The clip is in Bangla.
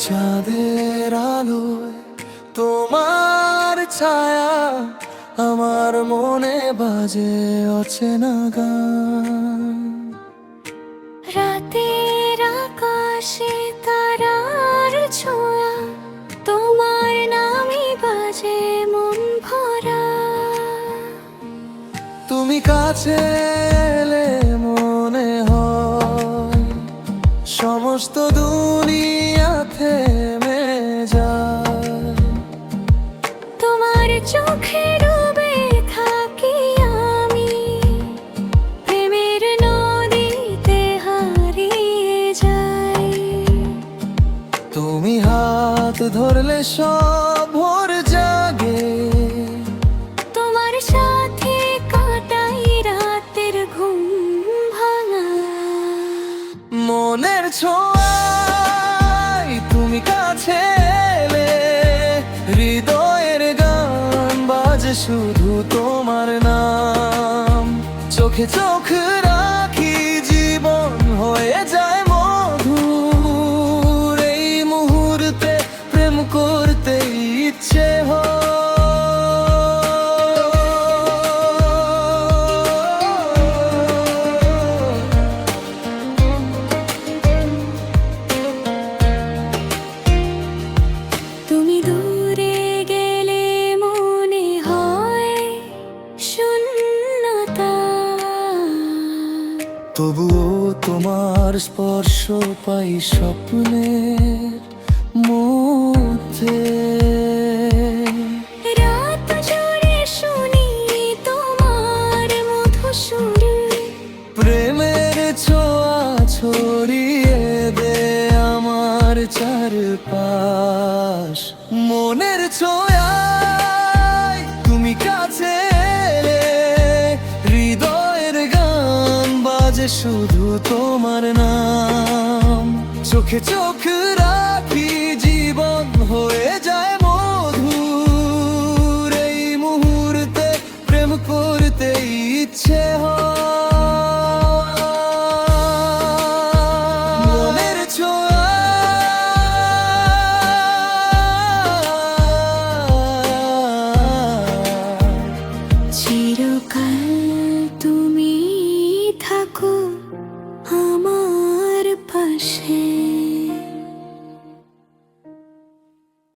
দিনের আলোয় তোমার ছায়া আমার মনে বাজে অচেনা গান। রাতের আকাশে তারার ছোঁয়া তোমার নামই বাজে মন ভরা। তুমি কাছে ধরলে সব ভোর জাগে। তোমার সাথে কাটাই রাতের ঘুম ভাঙা। মনের ছোঁয়ায় তুমি কাছে এলে হৃদয়ের গান বাজে শুধু তোমার নাম। চোখে চোখ ইচ্ছে হয়। তুমি দূরে গেলে মনে হয় শূন্যতা। তবুও তোমার স্পর্শ পাই স্বপ্নের ছড়িয়ে দে আমার চারপাশ। মনের ছোঁয়ায় তুমি কাছে হৃদয়ের গান বাজে শুধু তোমার নাম। চোখে চোখ রাখ চিরকাল তুমি থাকো আমার পাশে।